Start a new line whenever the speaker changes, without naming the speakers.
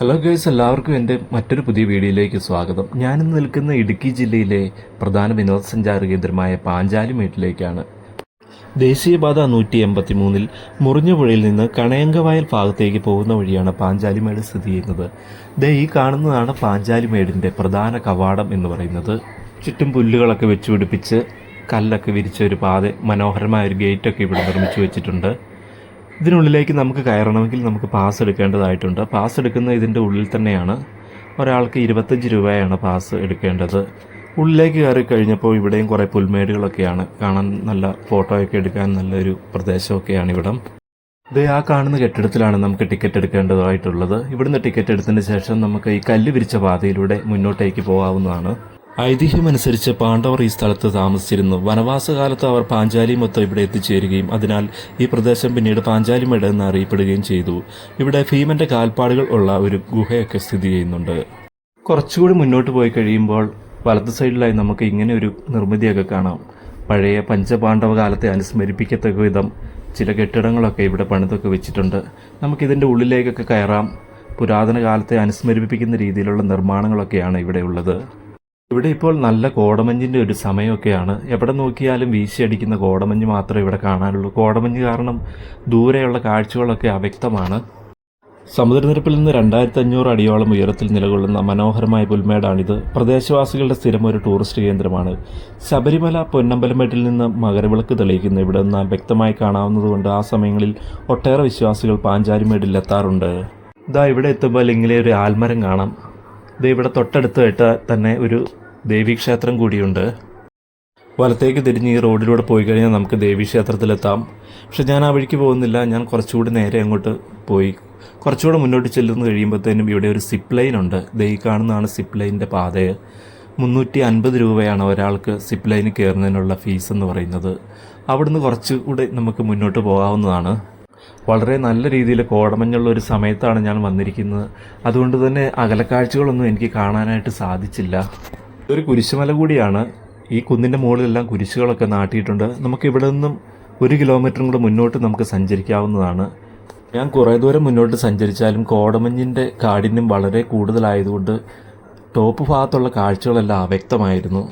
Hello girls എല്ലാവർക്കും എന്റെ മറ്റൊരു പുതിയ വീഡിയോയിലേക്ക് സ്വാഗതം. ഞാനിന്ന് നിൽക്കുന്ന ഇടുക്കി ജില്ലയിലെ പ്രധാന വിനോദസഞ്ചാര കേന്ദ്രമായ പാഞ്ചാലിമേട്ടിലേക്കാണ് ദേശീയപാത നൂറ്റി എൺപത്തി മൂന്നിൽ മുറിഞ്ഞപുഴയിൽ നിന്ന് കണയങ്കവയൽ ഭാഗത്തേക്ക് പോകുന്ന വഴിയാണ് പാഞ്ചാലിമേട് സ്ഥിതി ചെയ്യുന്നത്. ദേ ഈ കാണുന്നതാണ് പാഞ്ചാലിമേടിന്റെ പ്രധാന കവാടം എന്ന് പറയുന്നത്. ചുറ്റും പുല്ലുകളൊക്കെ വെച്ചുപിടിപ്പിച്ച് കല്ലൊക്കെ വിരിച്ച ഒരു പാത മനോഹരമായ ഒരു ഗേറ്റൊക്കെ ഇവിടെ നിർമ്മിച്ചു വെച്ചിട്ടുണ്ട്. ഇതിനുള്ളിലേക്ക് നമുക്ക് കയറണമെങ്കിൽ നമുക്ക് പാസ് എടുക്കേണ്ടതായിട്ടുണ്ട്. പാസ് എടുക്കുന്ന ഇതിന്റെ ഉള്ളിൽ തന്നെയാണ് ഒരാൾക്ക് ഇരുപത്തഞ്ച് രൂപയാണ് പാസ് എടുക്കേണ്ടത്. ഉള്ളിലേക്ക് കയറി കഴിഞ്ഞപ്പോൾ ഇവിടെയും കുറേ പുൽമേടുകളൊക്കെയാണ്. കാണാൻ നല്ല ഫോട്ടോയൊക്കെ എടുക്കാൻ നല്ലൊരു പ്രദേശമൊക്കെയാണ് ഇവിടം. ഇത് ആ കാണുന്ന കെട്ടിടത്തിലാണ് നമുക്ക് ടിക്കറ്റ് എടുക്കേണ്ടതായിട്ടുള്ളത്. ഇവിടുന്ന് ടിക്കറ്റ് എടുത്തതിന് ശേഷം നമുക്ക് ഈ കല്ല് വിരിച്ച പാതയിലൂടെ മുന്നോട്ടേക്ക് പോകാവുന്നതാണ്. ഐതിഹ്യമനുസരിച്ച് പാണ്ഡവർ ഈ സ്ഥലത്ത് താമസിച്ചിരുന്നു. വനവാസകാലത്ത് അവർ പാഞ്ചാലിമൊത്തം ഇവിടെ എത്തിച്ചേരുകയും അതിനാൽ ഈ പ്രദേശം പിന്നീട് പാഞ്ചാലിമേട് എന്ന് അറിയപ്പെടുകയും ചെയ്തു. ഇവിടെ ഭീമന്റെ കാൽപ്പാടുകൾ ഉള്ള ഒരു ഗുഹയൊക്കെ സ്ഥിതി ചെയ്യുന്നുണ്ട്. കുറച്ചുകൂടി മുന്നോട്ട് പോയി കഴിയുമ്പോൾ വലത്ത് സൈഡിലായി നമുക്ക് ഇങ്ങനെ ഒരു നിർമ്മിതിയൊക്കെ കാണാം. പഴയ പഞ്ചപാണ്ഡവ കാലത്തെ അനുസ്മരിപ്പിക്കത്തക്ക വിധം ചില കെട്ടിടങ്ങളൊക്കെ ഇവിടെ പണിതൊക്കെ വെച്ചിട്ടുണ്ട്. നമുക്കിതിന്റെ ഉള്ളിലേക്കൊക്കെ കയറാം. പുരാതന കാലത്തെ അനുസ്മരിപ്പിക്കുന്ന രീതിയിലുള്ള നിർമ്മാണങ്ങളൊക്കെയാണ് ഇവിടെ ഉള്ളത്. ഇവിടെ ഇപ്പോൾ നല്ല കോടമഞ്ഞിന്റെ ഒരു സമയമൊക്കെയാണ്. എവിടെ നോക്കിയാലും വീശിയടിക്കുന്ന കോടമഞ്ഞ് മാത്രമേ ഇവിടെ കാണാനുള്ളൂ. കോടമഞ്ഞ് കാരണം ദൂരെയുള്ള കാഴ്ചകളൊക്കെ അവ്യക്തമാണ്. സമുദ്രനിരപ്പിൽ നിന്ന് രണ്ടായിരത്തി അഞ്ഞൂറ് അടിയോളം ഉയരത്തിൽ നിലകൊള്ളുന്ന മനോഹരമായ പുൽമേടാണിത്. പ്രദേശവാസികളുടെ സ്ഥിരം ഒരു ടൂറിസ്റ്റ് കേന്ദ്രമാണ്. ശബരിമല പൊന്നമ്പലമേട്ടിൽ നിന്ന് മകരവിളക്ക് തെളിയിക്കുന്ന ഇവിടെ നിന്ന് വ്യക്തമായി കാണാവുന്നതുകൊണ്ട് ആ സമയങ്ങളിൽ ഒട്ടേറെ വിശ്വാസികൾ പാഞ്ചാലിമേടിൽ എത്താറുണ്ട് ഇതാ ഇവിടെ എത്തുമ്പോൾ ഇങ്ങനെ ഒരു ആൽമരം കാണാം. ഇത് ഇവിടെ തൊട്ടടുത്തായിട്ട് തന്നെ ഒരു ദേവീക്ഷേത്രം കൂടിയുണ്ട്. വലത്തേക്ക് തിരിഞ്ഞ് ഈ റോഡിലൂടെ പോയി കഴിഞ്ഞാൽ നമുക്ക് ദേവീക്ഷേത്രത്തിലെത്താം. പക്ഷെ ഞാൻ ആ വഴിക്ക് പോകുന്നില്ല. ഞാൻ കുറച്ചുകൂടി നേരെ അങ്ങോട്ട് പോയി. കുറച്ചുകൂടെ മുന്നോട്ട് ചെല്ലുന്ന കഴിയുമ്പോഴത്തേനും ഇവിടെ ഒരു സിപ്പ് ലൈൻ ഉണ്ട്. ദേ കാണുന്നതാണ് സിപ്പ് ലൈനിന്റെ പാതയെ മുന്നൂറ്റി അൻപത് രൂപയാണ് ഒരാൾക്ക് സിപ്പ് ലൈനിൽ കയറുന്നതിനുള്ള ഫീസ് എന്ന് പറയുന്നത്. അവിടുന്ന് കുറച്ചുകൂടി നമുക്ക് മുന്നോട്ട് പോകാവുന്നതാണ്. വളരെ നല്ല രീതിയിൽ കോടമഞ്ഞുള്ള ഒരു സമയത്താണ് ഞാൻ വന്നിരിക്കുന്നത്. അതുകൊണ്ട് തന്നെ അകലക്കാഴ്ചകളൊന്നും എനിക്ക് കാണാനായിട്ട് സാധിച്ചില്ല. ഒരു കുരിശുമല കൂടിയാണ് ഈ കുന്നിന്റെ മുകളിലെല്ലാം കുരിശുകളൊക്കെ നാട്ടിയിട്ടുണ്ട്. നമുക്ക് ഇവിടെ നിന്നും ഒരു കിലോമീറ്ററും കൂടെ മുന്നോട്ട് നമുക്ക് സഞ്ചരിക്കാവുന്നതാണ്. ഞാൻ കുറേ ദൂരം മുന്നോട്ട് സഞ്ചരിച്ചാലും കോടമഞ്ഞിന്റെ കാഠിന്യം വളരെ കൂടുതലായതുകൊണ്ട് ടോപ്പ് ഭാഗത്തുള്ള കാഴ്ചകളെല്ലാം അവ്യക്തമായിരുന്നു.